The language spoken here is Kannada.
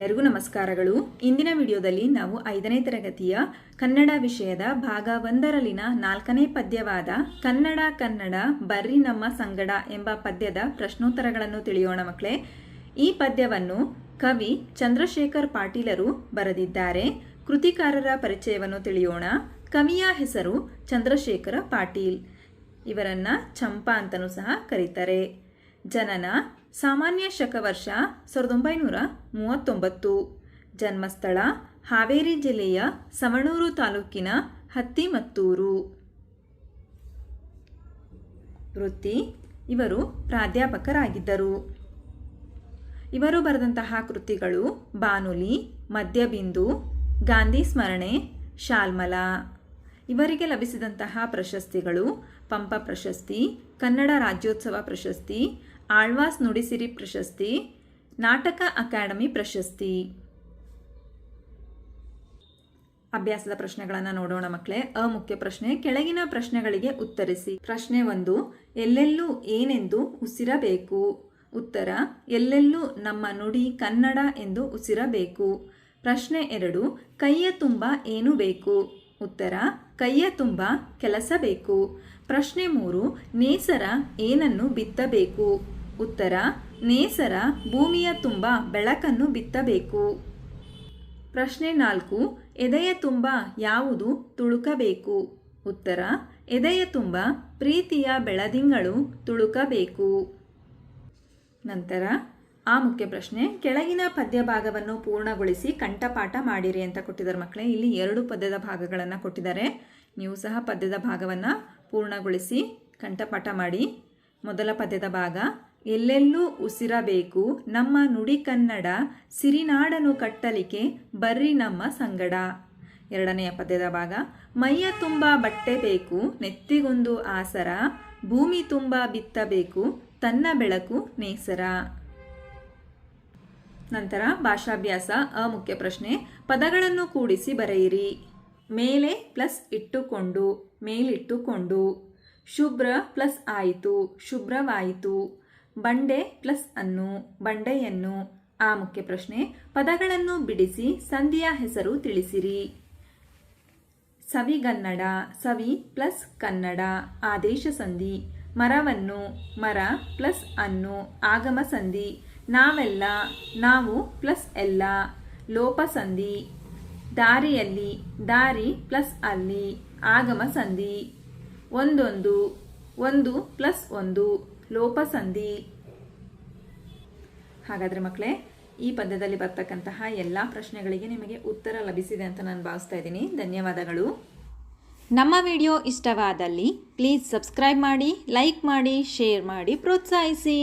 ಎಲ್ಲರಿಗೂ ನಮಸ್ಕಾರಗಳು. ಇಂದಿನ ವಿಡಿಯೋದಲ್ಲಿ ನಾವು ಐದನೇ ತರಗತಿಯ ಕನ್ನಡ ವಿಷಯದ ಭಾಗ ಒಂದರಲ್ಲಿನ ನಾಲ್ಕನೇ ಪದ್ಯವಾದ ಕನ್ನಡ ಕನ್ನಡ ಬರ್ರಿ ನಮ್ಮ ಸಂಗಡ ಎಂಬ ಪದ್ಯದ ಪ್ರಶ್ನೋತ್ತರಗಳನ್ನು ತಿಳಿಯೋಣ ಮಕ್ಕಳೇ. ಈ ಪದ್ಯವನ್ನು ಕವಿ ಚಂದ್ರಶೇಖರ್ ಪಾಟೀಲರು ಬರೆದಿದ್ದಾರೆ. ಕೃತಿಕಾರರ ಪರಿಚಯವನ್ನು ತಿಳಿಯೋಣ. ಕವಿಯ ಹೆಸರು ಚಂದ್ರಶೇಖರ ಪಾಟೀಲ್. ಇವರನ್ನ ಚಂಪಾ ಅಂತಲೂ ಸಹ ಕರೀತಾರೆ. ಜನನ ಸಾಮಾನ್ಯ ಶಕವರ್ಷ ಸಾವಿರದ ಒಂಬೈನೂರ ಮೂವತ್ತೊಂಬತ್ತು. ಜನ್ಮಸ್ಥಳ ಹಾವೇರಿ ಜಿಲ್ಲೆಯ ಸವಣೂರು ತಾಲೂಕಿನ ಹತ್ತಿಮತ್ತೂರು. ವೃತ್ತಿ, ಇವರು ಪ್ರಾಧ್ಯಾಪಕರಾಗಿದ್ದರು. ಇವರು ಬರೆದಂತಹ ಕೃತಿಗಳು ಬಾನುಲಿ, ಮದ್ಯಬಿಂದು, ಗಾಂಧಿ ಸ್ಮರಣೆ, ಶಾಲ್ಮಲ. ಇವರಿಗೆ ಲಭಿಸಿದಂತಹ ಪ್ರಶಸ್ತಿಗಳು ಪಂಪ ಪ್ರಶಸ್ತಿ, ಕನ್ನಡ ರಾಜ್ಯೋತ್ಸವ ಪ್ರಶಸ್ತಿ, ಆಳ್ವಾಸ್ ನುಡಿಸಿರಿ ಪ್ರಶಸ್ತಿ, ನಾಟಕ ಅಕಾಡೆಮಿ ಪ್ರಶಸ್ತಿ. ಅಭ್ಯಾಸದ ಪ್ರಶ್ನೆಗಳನ್ನು ನೋಡೋಣ ಮಕ್ಕಳೇ ಅಮುಖ್ಯ ಪ್ರಶ್ನೆ, ಕೆಳಗಿನ ಪ್ರಶ್ನೆಗಳಿಗೆ ಉತ್ತರಿಸಿ. ಪ್ರಶ್ನೆ ಒಂದು, ಎಲ್ಲೆಲ್ಲೂ ಏನೆಂದು ಉಸಿರಬೇಕು? ಉತ್ತರ, ಎಲ್ಲೆಲ್ಲೂ ನಮ್ಮ ನುಡಿ ಕನ್ನಡ ಎಂದು ಉಸಿರಬೇಕು. ಪ್ರಶ್ನೆ ಎರಡು, ಕೈಯ ತುಂಬ ಏನು ಬೇಕು? ಉತ್ತರ, ಕೈಯ ತುಂಬ ಕೆಲಸ ಬೇಕು. ಪ್ರಶ್ನೆ ಮೂರು, ನೇಸರ ಏನನ್ನು ಬಿತ್ತಬೇಕು? ಉತ್ತರ, ನೇಸರ ಭೂಮಿಯ ತುಂಬ ಬೆಳಕನ್ನು ಬಿತ್ತಬೇಕು. ಪ್ರಶ್ನೆ ನಾಲ್ಕು, ಎದೆಯ ತುಂಬ ಯಾವುದು ತುಳುಕಬೇಕು? ಉತ್ತರ, ಎದೆಯ ತುಂಬ ಪ್ರೀತಿಯ ಬೆಳದಿಂಗಳು ತುಳುಕಬೇಕು. ನಂತರ ಆ ಮುಖ್ಯ ಪ್ರಶ್ನೆ, ಕೆಳಗಿನ ಪದ್ಯ ಭಾಗವನ್ನು ಪೂರ್ಣಗೊಳಿಸಿ ಕಂಠಪಾಠ ಮಾಡಿರಿ ಅಂತ ಕೊಟ್ಟಿದ್ದಾರೆ ಮಕ್ಕಳೇ. ಇಲ್ಲಿ ಎರಡು ಪದ್ಯದ ಭಾಗಗಳನ್ನು ಕೊಟ್ಟಿದ್ದಾರೆ. ನೀವು ಸಹ ಪದ್ಯದ ಭಾಗವನ್ನು ಪೂರ್ಣಗೊಳಿಸಿ ಕಂಠಪಾಠ ಮಾಡಿ. ಮೊದಲ ಪದ್ಯದ ಭಾಗ, ಎಲ್ಲೆಲ್ಲೂ ಉಸಿರಬೇಕು, ನಮ್ಮ ನುಡಿ ಕನ್ನಡ ಸಿರಿನಾಡನು ಕಟ್ಟಲಿಕ್ಕೆ ಬರ್ರಿ ನಮ್ಮ ಸಂಗಡ. ಎರಡನೆಯ ಪದ್ಯದ ಭಾಗ, ಮೈಯ ತುಂಬ ಬಟ್ಟೆ ಬೇಕು, ನೆತ್ತಿಗೊಂದು ಆಸರ, ಭೂಮಿ ತುಂಬ ಬಿತ್ತಬೇಕು ತನ್ನ ಬೆಳಕು ನೇಸರ. ನಂತರ ಭಾಷಾಭ್ಯಾಸ ಅ ಮುಖ್ಯ ಪ್ರಶ್ನೆ. ಪದಗಳನ್ನು ಕೂಡಿಸಿ ಬರೆಯಿರಿ. ಮೇಲೆ ಪ್ಲಸ್ ಇಟ್ಟುಕೊಂಡು, ಮೇಲಿಟ್ಟುಕೊಂಡು. ಶುಭ್ರ ಪ್ಲಸ್ ಆಯಿತು, ಶುಭ್ರವಾಯಿತು. ಬಂಡೆ ಪ್ಲಸ್ ಅನ್ನು, ಬಂಡೆಯನ್ನು. ಆ ಮುಖ್ಯ ಪ್ರಶ್ನೆ. ಪದಗಳನ್ನು ಬಿಡಿಸಿ ಸಂಧಿಯ ಹೆಸರು ತಿಳಿಸಿರಿ. ಸವಿಗನ್ನಡ, ಸವಿ ಪ್ಲಸ್ ಕನ್ನಡ, ಆದೇಶ ಸಂಧಿ. ಮರವನ್ನು, ಮರ ಪ್ಲಸ್ ಅನ್ನು, ಆಗಮ ಸಂಧಿ. ನಾವೆಲ್ಲ, ನಾವು ಪ್ಲಸ್ ಎಲ್ಲ, ಲೋಪ ಸಂಧಿ, ದಾರಿಯಲ್ಲಿ, ದಾರಿ ಪ್ಲಸ್ ಅಲ್ಲಿ, ಆಗಮ ಸಂಧಿ, ಒಂದೊಂದು, ಒಂದು ಪ್ಲಸ್ ಒಂದು, ಲೋಪ ಸಂಧಿ. ಹಾಗಾದರೆ ಮಕ್ಕಳೇ, ಈ ಪದ್ಯದಲ್ಲಿ ಬರ್ತಕ್ಕಂತಹ ಎಲ್ಲ ಪ್ರಶ್ನೆಗಳಿಗೆ ನಿಮಗೆ ಉತ್ತರ ಲಭಿಸಿದೆ ಅಂತ ನಾನು ಭಾವಿಸ್ತಾ ಇದ್ದೀನಿ. ಧನ್ಯವಾದಗಳು. ನಮ್ಮ ವಿಡಿಯೋ ಇಷ್ಟವಾದಲ್ಲಿ ಪ್ಲೀಸ್ ಸಬ್ಸ್ಕ್ರೈಬ್ ಮಾಡಿ ಲೈಕ್ ಮಾಡಿ ಶೇರ್ ಮಾಡಿ, ಪ್ರೋತ್ಸಾಹಿಸಿ.